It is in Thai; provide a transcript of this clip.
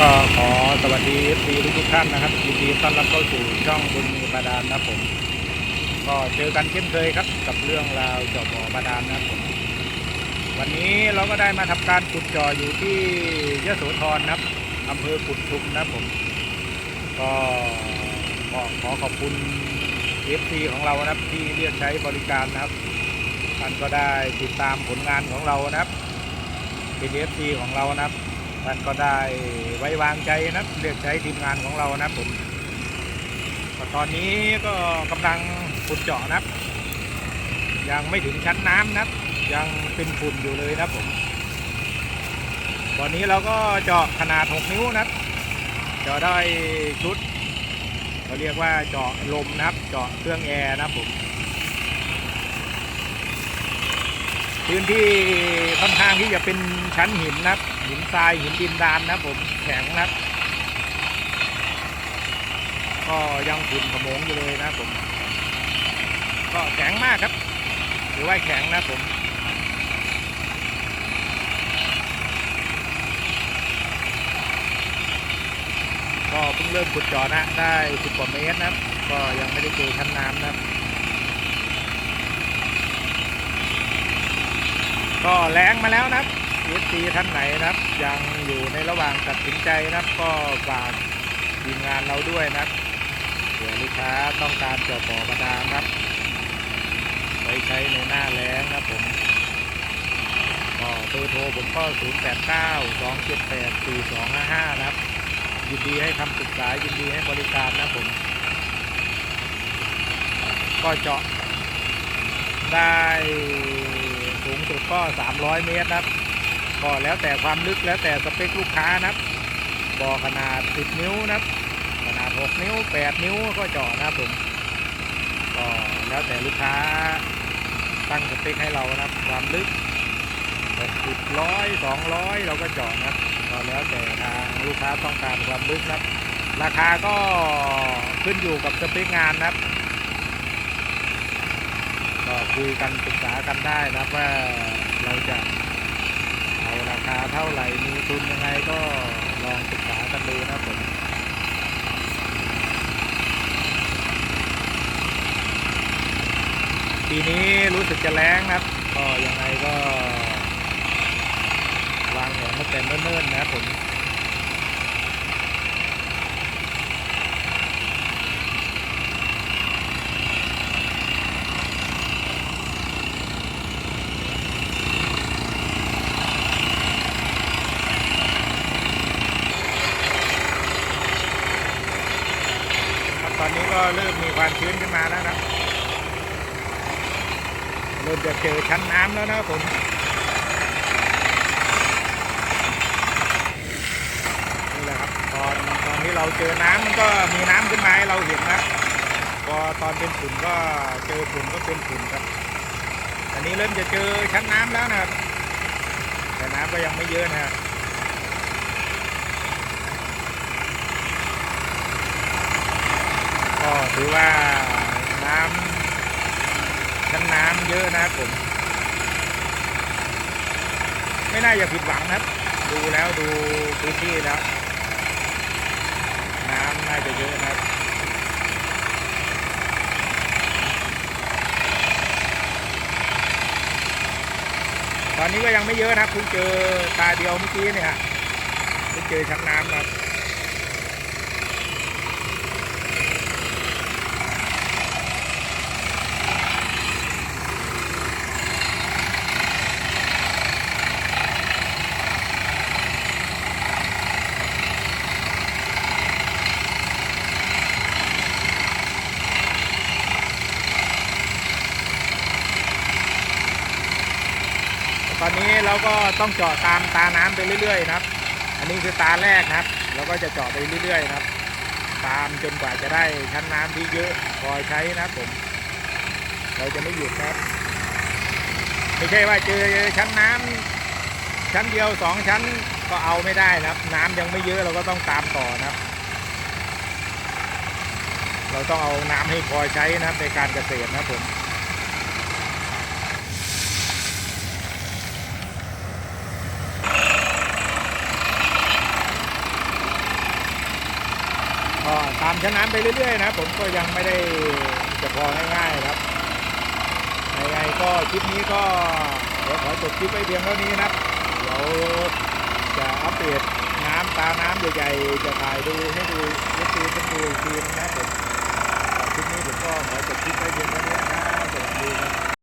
ก็ขอสวัสดีทีทุกท่านนะครับยินดีต้อนรับเข้าสู่ช่องบุญมีบาดาลนะผม ก็เจอกันเช่นเคยครับ กับเรื่องราวเจาะบ่อบาดาลนะผม วันนี้เราก็ได้มาทำการขุดจาะอยู่ที่ยะโสธรนะครับอำเภอกุดชุมนะผม ก็ขอขอขอบคุณ FC ของเรานะครับที่เรียกใช้บริการนะครับท่านก็ได้ติดตามผลงานของเรานะครับเป็น FC ของเรานะครับ ท่านก็ได้ไว้วางใจนะเรียกใช้ทีมงานของเรานะผมตอนนี้ก็กำลังขุดเจาะนะยังไม่ถึงชั้นน้ำนะยังเป็นฝุ่นอยู่เลยนะผมตอนนี้เราก็เจาะขนาด 6 นิ้วนะเจาะได้ชุดเขาเรียกว่าเจาะลมนะครับ เจาะเครื่องแอร์นะผม พื้นที่ค่อนข้างที่จะเป็นชั้นหินนะครับ หินทรายหินดินดานนะครับผมแข็งนะครับ ก็ยังฝุ่นขโมงอยู่เลยนะผม ก็แข็งมากครับหรือว่าแข็งนะผมก็เพิ่งเริ่มขุดจาะนะ ได้สิบกว่าเมตรนะครับ ก็ยังไม่ได้เจอชั้นน้ำนะครับ ก็แรงมาแล้วนะครับเอซีท่านไหนนะครับ ยังอยู่ในระหว่างตัดสินใจนะครับ ก็ฝากทีมงานเราด้วยนะครับเผื่อลูกค้าต้องการจาะบ่อบาดาลนะครับไว้ใช้ในหน้าแล้งนะครับผมก็เบอร์โทรผมก็ 0 8 9 2 7 8 4 2 5 5 นะครับ ยินดีให้คำปรึกษายินดีให้บริการนะผม ก็เจาะได้ สูงสุดก็ 300 เมตรนะครับ ก็แล้วแต่ความลึกแล้วแต่สเปคลูกค้านะครับบ่อขนาด 10 นิ้วนะครับ ขนาด 6 นิ้ว 8 นิ้วก็เจาะนะครับผมก็แล้วแต่ลูกค้าตั้งสเปคให้เรานะครับ ความลึก60ร้อย200 เราก็เจาะนะครับก็แล้วแต่ทางลูกค้าต้องการความลึกนะครับ ราคาก็ขึ้นอยู่กับสเปคงานนะครับ คุยกันปรึกษากันได้นะครับว่าเราจะเอาราคาเท่าไหร่มีทุนยังไงก็ลองปรึกษากันดูนะครับผมปีนี้รู้สึกจะแรงนะครับ ก็ยังไงก็วางแผนมาแต่เนิ่นๆนะครับผม ตอนนี้ก็เริ่มมีความชื้นขึ้นมาแล้วนะเริ่มจะเจอชั้นน้ำแล้วนะครับผมนี่แหละครับตอนตอนที่เราเจอน้ำมันก็มีน้ำขึ้นมาให้เราเห็นนะพอตอนเป็นฝุ่นก็เจอฝุ่นก็เป็นฝุ่นครับอันนี้เริ่มจะเจอชั้นน้ำแล้วนะครับแต่น้ำก็ยังไม่เยอะนะครับ ก็ถือว่าน้ำชั้นน้ำเยอะนะครับผม ไม่น่าจะผิดหวังนะครับ ดูแล้วดูพื้นที่แล้ว น้ำน่าจะเยอะนะครับตอนนี้ก็ยังไม่เยอะนะครับเพิ่งเจอตาเดียวเมื่อกี้เนี่ยเพิ่งเจอชักน้ำนะครับ อนนี้เราก็ต้องเจาะตามตาน้ำไปเรื่อยๆนะครับ อันนี้คือตาแรกนะครับเราก็จะเจาะไปเรื่อยๆนะครับ ตามจนกว่าจะได้ชั้นน้ำที่เยอะพอใช้นะครับผม เราจะไม่หยุดนะครับไม่ใช่ว่าเจอชั้นน้ำชั้นเดียวสองชั้นก็เอาไม่ได้นะครับ น้ำยังไม่เยอะเราก็ต้องตามต่อนะครับ เราต้องเอาน้ำให้พอใช้นะครับในการเกษตรนะครับผม ฉะนั้นไปเรื่อยๆนะผมก็ยังไม่ได้จะพอง่ายๆครับยังไงก็คลิปนี้ก็เดี๋ยวขอจบคลิปไว้เพียงเท่านี้นะเดี๋ยวจะอัปเดตน้ำตาน้ำใหญ่ๆจะถ่ายดูให้ดูให้ดูให้ดูทีนะผมคลิปนี้ผมก็ขอจบคลิปไว้เพียงเท่านี้นะสวัสดีครับ